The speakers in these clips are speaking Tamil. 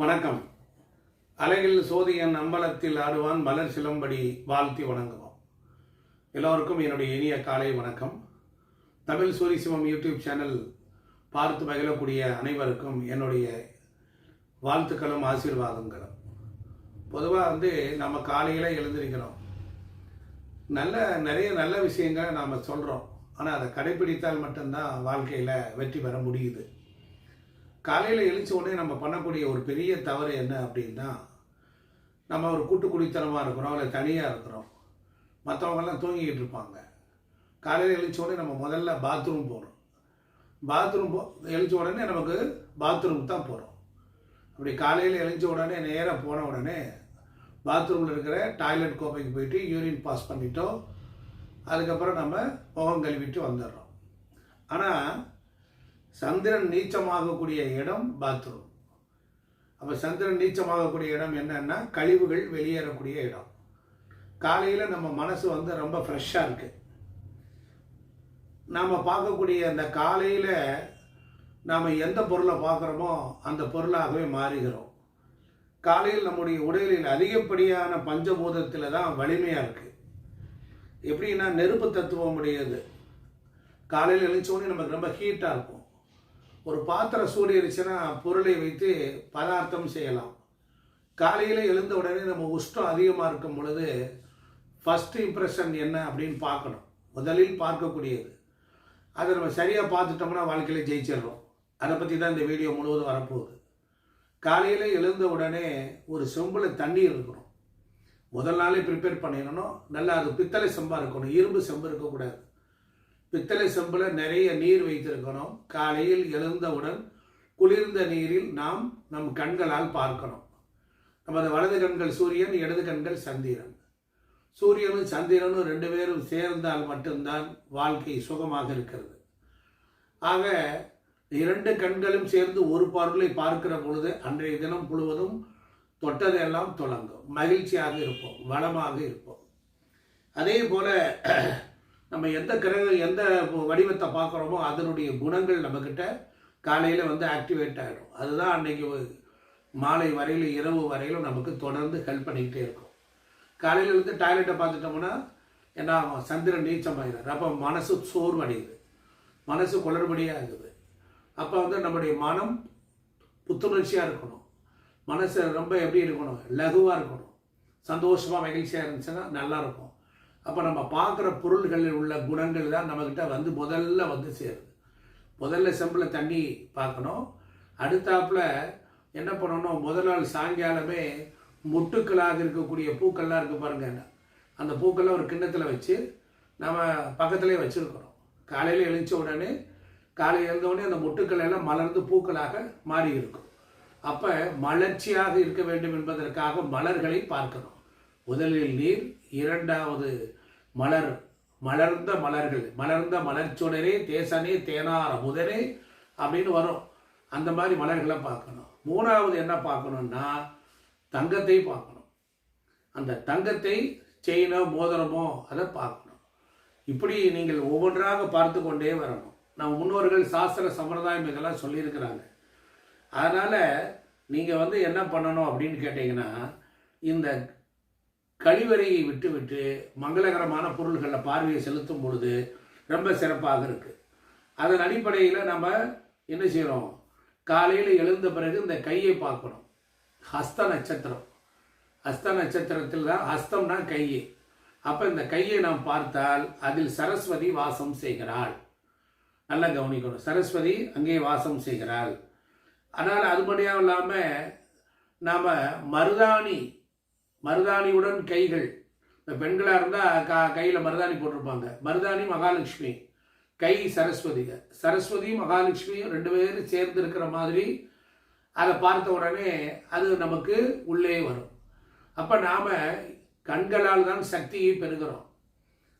வணக்கம். அலையில் சோதியன் அம்பலத்தில் ஆடுவான் மலர் சிலம்படி வாழ்த்தி வணங்குவோம் எல்லோருக்கும் என்னுடைய இனிய காலை வணக்கம். தமிழ் சூரி சிவம் யூடியூப் சேனல் பார்த்து மகிழக்கூடிய அனைவருக்கும் என்னுடைய வாழ்த்துக்களும் ஆசீர்வாதங்களும். பொதுவாக வந்து நம்ம காலையில் எழுந்திருக்கிறோம். நல்ல நிறைய நல்ல விஷயங்களை நாம் சொல்கிறோம் ஆனால் அதை கடைபிடித்தால் மட்டும்தான் வாழ்க்கையில் வெற்றி பெற முடியுது. காலையில் எழுந்த உடனே நம்ம பண்ணக்கூடிய ஒரு பெரிய தவறு என்ன அப்படின்னா நம்ம ஒரு கூட்டு குடித்தனமாக இருக்கிறோம் இல்லை தனியாக இருக்கிறோம். மற்றவங்கெல்லாம் தூங்கிக்கிட்டு இருப்பாங்க. காலையில் எழுந்த உடனே நம்ம முதல்ல பாத்ரூம் போகிறோம் பாத்ரூம் போ எழுந்த உடனே நமக்கு பாத்ரூம் தான் போகிறோம் அப்படி காலையில் எழுந்த உடனே நேராக போன உடனே பாத்ரூமில் இருக்கிற டாய்லெட் கோப்பைக்கு போயிட்டு யூரின் பாஸ் பண்ணிட்டோம். அதுக்கப்புறம் நம்ம முகம் கழுவிட்டு வந்துடுறோம். ஆனால் சந்திரன் நீச்சமாகக்கூடிய இடம் பாத்ரூம் அப்போ சந்திரன் நீச்சமாகக்கூடிய இடம் என்னன்னா கழிவுகள் வெளியேறக்கூடிய இடம். காலையில் நம்ம மனசு வந்து ரொம்ப ஃப்ரெஷ்ஷாக இருக்குது நாம் பார்க்கக்கூடிய அந்த காலையில் நாம் எந்த பொருளை பார்க்குறோமோ அந்த பொருளாகவே மாறுகிறோம். காலையில் நம்முடைய உடலில் அதிகப்படியான பஞ்சபூதத்தில் தான் வலிமையாக இருக்குது எப்படின்னா நெருப்பு தத்துவம் உடையது காலையில் எழுந்தோடனே நமக்கு ரொம்ப ஹீட்டாக இருக்கும். ஒரு பாத்திரம் சூடிருச்சுன்னா பொருளை வைத்து பதார்த்தம் செய்யலாம். காலையில் எழுந்த உடனே நம்ம உஷ்டம் அதிகமாக இருக்கும் பொழுது ஃபஸ்ட் இம்ப்ரெஷன் என்ன அப்படின்னு பார்க்கணும். முதலில் பார்க்கக்கூடியது. அதை நம்ம சரியாக பார்த்துட்டோம்னா வாழ்க்கையில் ஜெயிச்சிடுறோம். அதை பற்றி தான் இந்த வீடியோ முழுவதும் வரப்போகுது. காலையில் எழுந்த உடனே ஒரு செம்பில் தண்ணீர் இருக்கணும். முதல் நாளே ப்ரிப்பேர் பண்ணிடணும். நல்லா அது பித்தளை செம்பாக இருக்கணும். இரும்பு செம்பு இருக்கக்கூடாது. பித்தளை செம்பில் நிறைய நீர் வைத்திருக்கணும். காலையில் எழுந்தவுடன் குளிர்ந்த நீரில் நாம் நம் கண்களால் பார்க்கணும். நமது வலது கண்கள் சூரியன் இடது கண்கள் சந்திரன். சூரியனும் சந்திரனும் ரெண்டு பேரும் சேர்ந்தால் மட்டும்தான் வாழ்க்கை சுகமாக இருக்கிறது. ஆக இரண்டு கண்களும் சேர்ந்து ஒரு பொருளை பார்க்கிற பொழுது அன்றைய தினம் முழுவதும் தொட்டதெல்லாம் தொடங்கும். மகிழ்ச்சியாக இருப்போம் வளமாக இருப்போம். அதே போல நம்ம எந்த கிரக எந்த வடிவத்தை பார்க்குறோமோ அதனுடைய குணங்கள் நம்மக்கிட்ட காலையில் வந்து ஆக்டிவேட் ஆகிடும் அதுதான் அன்னைக்கு மாலை வரையில் இரவு வரையிலும் நமக்கு தொடர்ந்து ஹெல்ப் பண்ணிக்கிட்டே இருக்கும். காலையில் வந்து டாய்லெட்டை பார்த்துட்டோம்னா என்ன ஆகும் சந்திரன் நீச்சமாயிடும் அப்போ மனசு சோர்வடையுது. மனசு இருக்குது. அப்போ வந்து நம்முடைய மனம் புத்துணர்ச்சியாக இருக்கணும். மனசு ரொம்ப எப்படி இருக்கணும்? லகுவாக இருக்கணும். சந்தோஷமாக மகிழ்ச்சியாக இருந்துச்சுன்னா நல்லாயிருக்கும் அப்போ நம்ம பார்க்குற பொருள்களில் உள்ள குணங்கள் தான் நம்மக்கிட்ட வந்து முதல்ல வந்து சேருது. முதல்ல செம்பில் தண்ணி பார்க்கணும். அடுத்தாப்புல என்ன பண்ணணும்? முதல் நாள் சாயங்காலமே முட்டுக்களாக இருக்கக்கூடிய பூக்கள்லாம் இருக்குது பாருங்க. அந்த பூக்கள்லாம் ஒரு கிண்ணத்தில் வச்சு நம்ம பக்கத்துலேயே வச்சுருக்கிறோம். காலையில் எழுந்த உடனே காலை எழுந்த உடனே அந்த முட்டுக்கள் எல்லாம் மலர்ந்து பூக்களாக மாறி இருக்கும். அப்போ மலர்ச்சியாக இருக்க வேண்டும் என்பதற்காக மலர்களை பார்க்கணும். முதலில் நீர் இரண்டாவது மலர் மலர்ந்த மலர்கள் மலர்ந்த மலர்ச்சுடரே தேசனே தேனார முதலே அப்படின்னு வரும். அந்த மாதிரி மலர்களை பார்க்கணும். மூணாவது என்ன பார்க்கணும்னா தங்கத்தை பார்க்கணும். அந்த தங்கத்தை செயினோ மோதிரமோ அதை பார்க்கணும். இப்படி நீங்கள் ஒவ்வொன்றாக பார்த்து கொண்டே வரணும். நம்ம முன்னோர்கள் சாஸ்திர சம்பிரதாயம் இதெல்லாம் சொல்லியிருக்கிறாங்க. அதனால் நீங்கள் வந்து என்ன பண்ணணும் அப்படின்னு கேட்டிங்கன்னா இந்த கழிவறையை விட்டுவிட்டு மங்களகரமான பொருள்களில் பார்வையை செலுத்தும் பொழுது ரொம்ப சிறப்பாக இருக்குது அதன் அடிப்படையில் நம்ம என்ன செய்கிறோம் காலையில் எழுந்த பிறகு இந்த கையை பார்க்கணும். ஹஸ்த நட்சத்திரம். ஹஸ்த நட்சத்திரத்தில் தான் ஹஸ்தம்னா கையை. அப்போ இந்த கையை நாம் பார்த்தால் அதில் சரஸ்வதி வாசம் செய்கிறாள். நல்லா கவனிக்கணும். சரஸ்வதி அங்கே வாசம் செய்கிறாள். ஆனால் அதுபடியாக இல்லாமல் நாம் மருதாணி மருதாணியுடன் கைகள். இந்த பெண்களாக இருந்தால் கா கையில் மருதாணி போட்டிருப்பாங்க. மருதாணி மகாலட்சுமி. கை சரஸ்வதி. சரஸ்வதி மகாலட்சுமியும் ரெண்டு பேரும் சேர்ந்து இருக்கிற மாதிரி அதை பார்த்த உடனே அது நமக்கு உள்ளே வரும். அப்போ நாம் கண்களால் தான் சக்தியை பெறுகிறோம்.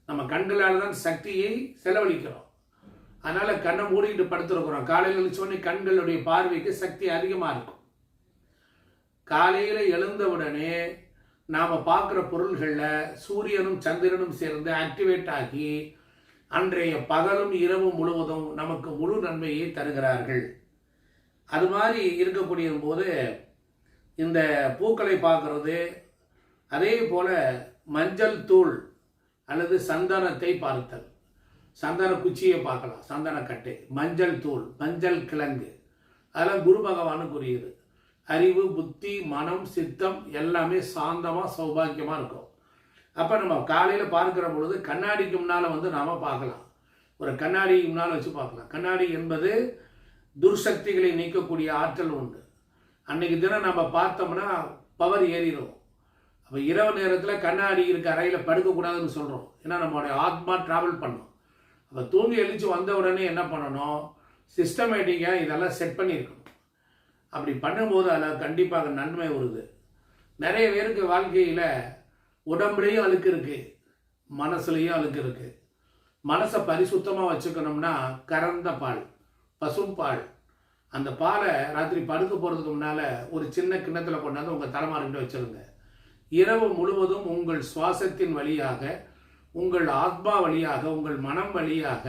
நம்ம கண்களால் தான் சக்தியை செலவழிக்கிறோம். அதனால் கண்ணை மூடிக்கிட்டு படுத்துருக்குறோம். காலையில் எழுந்தோடனே கண்களுடைய பார்வைக்கு சக்தி அதிகமாக இருக்கும். காலையில் எழுந்தவுடனே நாம் பார்க்குற பொருள்களில் சூரியனும் சந்திரனும் சேர்ந்து ஆக்டிவேட் ஆகி அன்றைய பகலும் இரவும் முழுவதும் நமக்கு முழு நன்மையை தருகிறார்கள். அது மாதிரி இருக்கக்கூடிய போது இந்த பூக்களை பார்க்கறது அதே போல் மஞ்சள் தூள் அல்லது சந்தனத்தை பார்த்தல். சந்தன குச்சியை பார்க்கலாம் சந்தனக்கட்டை மஞ்சள் தூள் மஞ்சள் கிழங்கு. அதெல்லாம் குரு பகவானுக்குரியது அறிவு புத்தி மனம் சித்தம் எல்லாமே சாந்தமாக சௌபாக்கியமாக இருக்கும். அப்போ நம்ம காலையில் பார்க்குற பொழுது கண்ணாடிக்கு முன்னால் வந்து நாம் பார்க்கலாம். ஒரு கண்ணாடி முன்னால் வச்சு பார்க்கலாம். கண்ணாடி என்பது துர்சக்திகளை நீக்கக்கூடிய ஆற்றல் உண்டு. அன்னைக்கு தினம் நம்ம பார்த்தோம்னா பவர் ஏறிடும். அப்போ இரவு நேரத்தில் கண்ணாடி இருக்க அறையில் படுக்கக்கூடாதுன்னு சொல்கிறோம் ஏன்னா நம்மளுடைய ஆத்மா ட்ராவல் பண்ணும். அப்போ தூங்கி எழுச்சி வந்த உடனே என்ன பண்ணணும்? சிஸ்டமேட்டிக்காக இதெல்லாம் செட் பண்ணியிருக்கணும். அப்படி பண்ணும்போது அதில் கண்டிப்பாக நன்மை வருது. நிறைய பேருக்கு வாழ்க்கையில் உடம்புலையும் அழுக்கு இருக்குது மனசுலையும் அழுக்கு இருக்குது மனசை பரிசுத்தமாக வச்சுக்கணும்னா கறந்த பால் பசும் பால். அந்த பாலை ராத்திரி படுக்க போகிறதுக்கு முன்னால் ஒரு சின்ன கிண்ணத்தில் கொண்டாந்து உங்கள் தலைமாறிட்டு வச்சுருங்க. இரவு முழுவதும் உங்கள் சுவாசத்தின் வழியாக உங்கள் ஆத்மா வழியாக உங்கள் மனம் வழியாக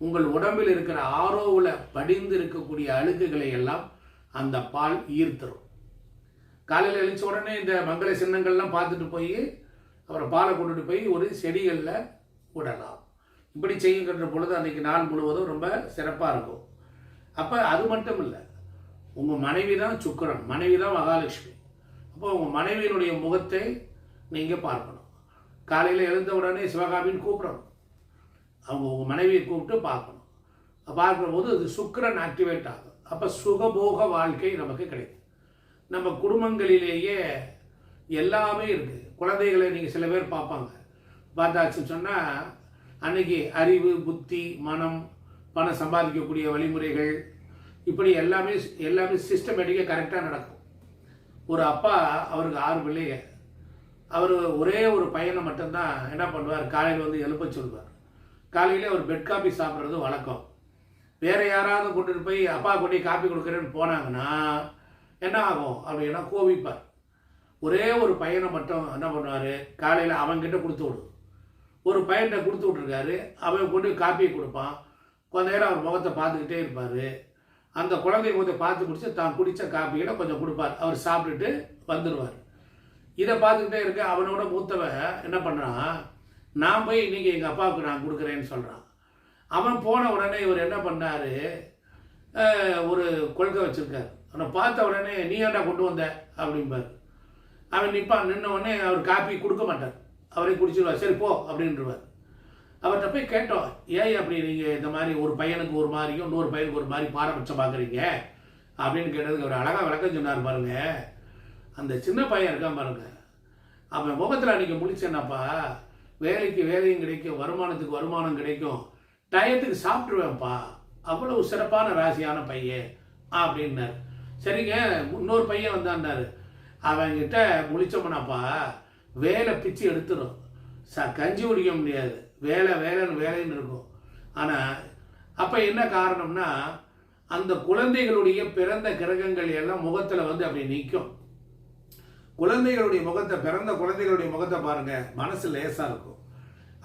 உங்கள் உடம்பில் இருக்கிற ஆரோவில் படிந்து இருக்கக்கூடிய அழுக்குகளை எல்லாம் அந்த பால் ஈர்த்துரும். காலையில் எழுந்த உடனே இந்த மங்கள சின்னங்கள்லாம் பார்த்துட்டு போய் அப்புறம் பாலை கொண்டுட்டு போய் ஒரு செடிகளில் விடலாம். இப்படி செய்யுங்கிற பொழுது அன்றைக்கி நாள் முழுவதும் ரொம்ப சிறப்பாக இருக்கும். அப்போ அது மட்டும் இல்லை உங்கள் மனைவி தான் சுக்கரன் மனைவி தான் மகாலட்சுமி. அப்போ உங்கள் மனைவியினுடைய முகத்தை நீங்கள் பார்க்கணும். காலையில் எழுந்த உடனே சிவகாமின்னு கூப்பிடணும். அவங்க உங்கள் மனைவியை கூப்பிட்டு பார்க்கணும். பார்க்குற போது அது சுக்கரன் ஆக்டிவேட் ஆகும். அப்போ சுகபோக வாழ்க்கை நமக்கு கிடைக்கும் நம்ம குடும்பங்களிலேயே எல்லாமே இருக்குது குழந்தைகளை நீங்கள் சில பேர் பார்ப்பாங்க. பார்த்தாச்சுன்னு சொன்னால் அன்னைக்கு அறிவு புத்தி மனம் பணம் சம்பாதிக்கக்கூடிய வழிமுறைகள் இப்படி எல்லாமே எல்லாமே சிஸ்டமேட்டிக்காக கரெக்டாக நடக்கும். ஒரு அப்பா அவருக்கு ஆறு பிள்ளைங்க. அவர் ஒரே ஒரு பையனை மட்டும்தான் என்ன பண்ணுவார்? காலையில் வந்து எழுப்ப சொல்வார் காலையில் அவர் பெட் காபி சாப்பிட்றது வழக்கம். வேற யாராவது கொண்டுட்டு போய் அப்பா கொண்டு காப்பி கொடுக்குறேன்னு போனாங்கன்னா என்ன ஆகும்? அப்படின்னா கோவிப்பார். ஒரே ஒரு பையனை மட்டும் என்ன பண்ணுவார்? காலையில் அவன்கிட்ட கொடுத்து விடு ஒரு பையன்கிட்ட கொடுத்து விட்ருக்காரு அவன் கொண்டு காப்பியை கொடுப்பான். கொஞ்ச நேரம் அவர் முகத்தை பார்த்துக்கிட்டே இருப்பார். அந்த குழந்தைய கொஞ்சம் பார்த்து குடிச்சு தான் குடித்த காப்பிகளை கொஞ்சம் கொடுப்பார். அவர் சாப்பிட்டுட்டு வந்துடுவார் இதை பார்த்துக்கிட்டே இருக்க அவனோட மூத்தவன் என்ன பண்ணுறான் நான் போய் இன்றைக்கி எங்கள் அப்பாவுக்கு நான் கொடுக்குறேன்னு சொல்கிறான் அவன் போன உடனே இவர் என்ன பண்ணாரு? ஒரு கொள்கை வச்சிருக்காரு. அவனை பார்த்த உடனே நீ என்ன கொண்டு வந்த? அப்படிம்பார். அவன் நிற்பான் நின்ன உடனே அவர் காப்பி கொடுக்க மாட்டார். அவரே குடிச்சிருவார். சரி போ அப்படின்றவார். அவர்கிட்ட போய் கேட்டோம் ஏன் அப்படி நீங்கள் இந்த மாதிரி ஒரு பையனுக்கு ஒரு மாதிரியும் இன்னொரு பையனுக்கு ஒரு மாதிரி பாரபட்சம் பார்க்குறீங்க? அப்படின்னு கேட்டதுக்கு அவர் அழகாக விளக்கம் சொன்னார் பாருங்க. அந்த சின்ன பையன் இருக்கான் பாருங்க. அவன் முகத்தில் அன்றைக்கி முடிச்சேன்னாப்பா வேலைக்கு வேலையும் கிடைக்கும் வருமானத்துக்கு வருமானம் கிடைக்கும். டயத்துக்கு சாப்பிட்ருவேன்ப்பா அவ்வளவு சிறப்பான ராசியான பையன் அப்படின்னார். சரிங்க இன்னொரு பையன் வந்தான்னாரு. அவங்கிட்ட முழிச்சோம்னாப்பா வேலை பிச்சு எடுத்துரும். ச கஞ்சி குடிக்க முடியாது. வேலை வேலைன்னு வேலைன்னு இருக்கும். ஆனால் அப்போ என்ன காரணம்னா அந்த குழந்தைகளுடைய பிறந்த கிரகங்கள் எல்லாம் முகத்தில் வந்து அப்படி நிற்கும் குழந்தைகளுடைய முகத்தை பிறந்த குழந்தைகளுடைய முகத்தை பாருங்கள் மனசு லேசாக இருக்கும்.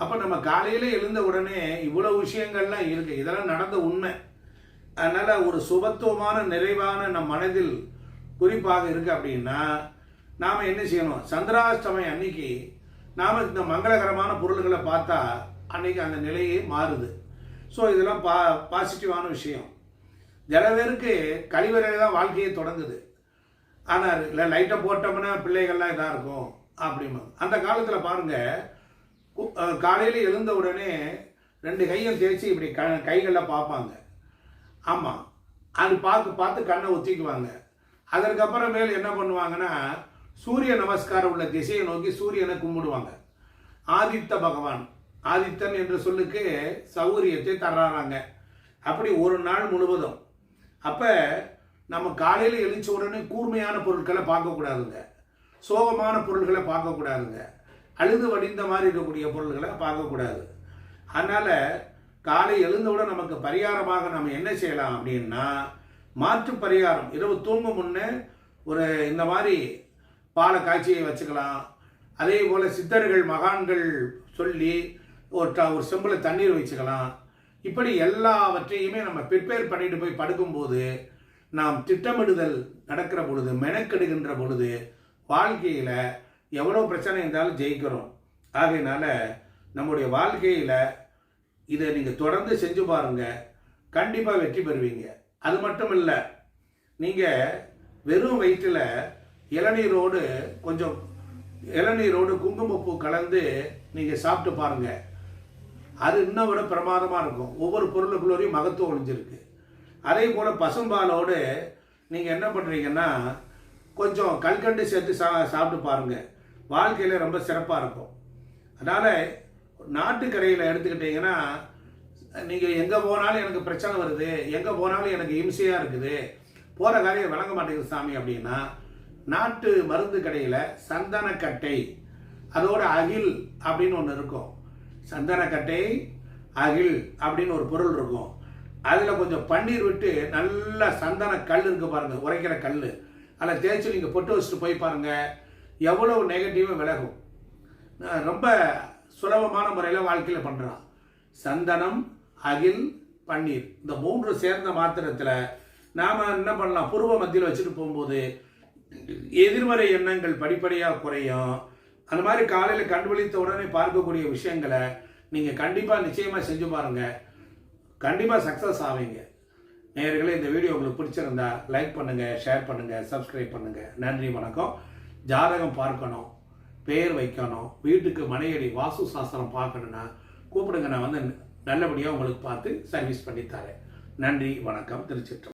அப்போ நம்ம காலையில் எழுந்த உடனே இவ்வளோ விஷயங்கள்லாம் இருக்குது இதெல்லாம் நடந்த உண்மை. அதனால் ஒரு சுபத்துவமான நிறைவான நம் மனதில் குறிப்பாக இருக்குது அப்படின்னா நாம் என்ன செய்யணும்? சந்திராஷ்டமம் அன்னைக்கு நாம் இந்த மங்களகரமான பொருள்களை பார்த்தா அன்னைக்கு அந்த நிலையே மாறுது. ஸோ இதெல்லாம் பா பாசிட்டிவான விஷயம். சில பேருக்கு கழிவறையில் தான் வாழ்க்கையே தொடங்குது. ஆனால் இல்லை லைட்டை போட்டோம்னா பிள்ளைகள்லாம் இதாக இருக்கும் அப்படிமா அந்த காலத்தில் பாருங்கள் காலையில் எழுந்த உடனே ரெண்டு கையும் தேய்ச்சி இப்படி க கைகளில் பார்ப்பாங்க. ஆமாம் அது பார்த்து பார்த்து கண்ணை ஒத்திக்குவாங்க. அதற்கப்புறமேல் என்ன பண்ணுவாங்கன்னா சூரிய நமஸ்காரம் உள்ள திசையை நோக்கி சூரியனை கும்பிடுவாங்க. ஆதித்த பகவான் ஆதித்தன் என்ற சொல்லுக்கு சௌகரியத்தை தர்றாங்க அப்படி ஒரு நாள் முழுவதும். அப்போ நம்ம காலையில் எழுந்த உடனே கூர்மையான பொருட்களை பார்க்கக்கூடாதுங்க. சோகமான பொருள்களை பார்க்கக்கூடாதுங்க. அழுது வடிந்த மாதிரி இருக்கக்கூடிய பொருள்களை பார்க்கக்கூடாது. அதனால் காலை எழுந்தவுடன் நமக்கு பரிகாரமாக நம்ம என்ன செய்யலாம் அப்படின்னா மாற்று பரிகாரம். இரவு தூங்கும் முன்னே ஒரு இந்த மாதிரி பாலை காய்ச்சியை வச்சுக்கலாம். அதே போல் சித்தர்கள் மகான்கள் சொல்லி ஒரு ட- ஒரு செம்பில் தண்ணீர் வச்சுக்கலாம். இப்படி எல்லாவற்றையுமே நம்ம ப்ரிப்பேர் பண்ணிட்டு போய் படுக்கும்போது நாம் திட்டமிடுதல் நடக்கிற பொழுது மெனக்கெடுகின்ற பொழுது வாழ்க்கையில் எவ்வளோ பிரச்சனை இருந்தாலும் ஜெயிக்கிறோம். ஆகையினால நம்முடைய வாழ்க்கையில் இதை நீங்கள் தொடர்ந்து செஞ்சு பாருங்கள் கண்டிப்பாக வெற்றி பெறுவீங்க. அது மட்டும் இல்லை நீங்கள் வெறும் வயிற்றில் இளநீரோடு கொஞ்சம் இளநீரோடு குங்குமப்பூ கலந்து நீங்கள் சாப்பிட்டு பாருங்கள் அது இன்னும் விட பிரமாதமாக இருக்கும். ஒவ்வொரு பொருளுக்குள்ளேயும் மகத்துவம் ஒழிஞ்சிருக்கு அதே போல் பசும்பாலோடு நீங்கள் என்ன பண்ணுறீங்கன்னா கொஞ்சம் கல்கண்டு சேர்த்து சா சாப்பிட்டு பாருங்கள் வாழ்க்கையில் ரொம்ப சிறப்பாக இருக்கும். அதனால் நாட்டு கடையில் எடுத்துக்கிட்டிங்கன்னா நீங்கள் எங்கே போனாலும் எனக்கு பிரச்சனை வருது எங்கே போனாலும் எனக்கு இம்சையாக இருக்குது போகிற காரியம் விளங்க மாட்டேங்குது சாமி அப்படின்னா நாட்டு மருந்து கடையில் சந்தனக்கட்டை அதோட அகில் அப்படின்னு ஒன்று இருக்கும். சந்தனக்கட்டை அகில் அப்படின்னு ஒரு பொருள் இருக்கும். அதில் கொஞ்சம் பன்னீர் விட்டு நல்லா சந்தன கல் இருக்கு பாருங்கள் உரைக்கிற கல் அதில் தேய்ச்சி நீங்கள் பொட்டு வச்சுட்டு போய் பாருங்கள் எவ்வளவு நெகட்டிவாக விலகும்? ரொம்ப சுலபமான முறையில் வாழ்க்கையில் பண்ணுறான் சந்தனம் அகில் பன்னீர். இந்த மூன்று சேர்ந்த மாத்திரத்தில் நாம் என்ன பண்ணலாம்? பூர்வ மத்தியில் வச்சுட்டு போகும்போது எதிர்மறை எண்ணங்கள் படிப்படியாக குறையும். அந்த மாதிரி காலையில் கண்டுபிடித்த உடனே பார்க்கக்கூடிய விஷயங்களை நீங்கள் கண்டிப்பாக நிச்சயமாக செஞ்சு பாருங்கள் கண்டிப்பாக சக்ஸஸ் ஆவீங்க. நேயர்களே இந்த வீடியோ உங்களுக்கு பிடிச்சிருந்தா லைக் பண்ணுங்கள் ஷேர் பண்ணுங்கள் சப்ஸ்கிரைப் பண்ணுங்கள் நன்றி வணக்கம். ஜாதகம் பார்க்கணும் பேர் வைக்கணும் வீட்டுக்கு மனையடி வாஸ்து சாஸ்திரம் பார்க்கணுன்னா கூப்பிடுங்க நான் வந்து நல்லபடியாக உங்களுக்கு பார்த்து சர்வீஸ் பண்ணித்தரேன் நன்றி வணக்கம் திருச்சிற்றம்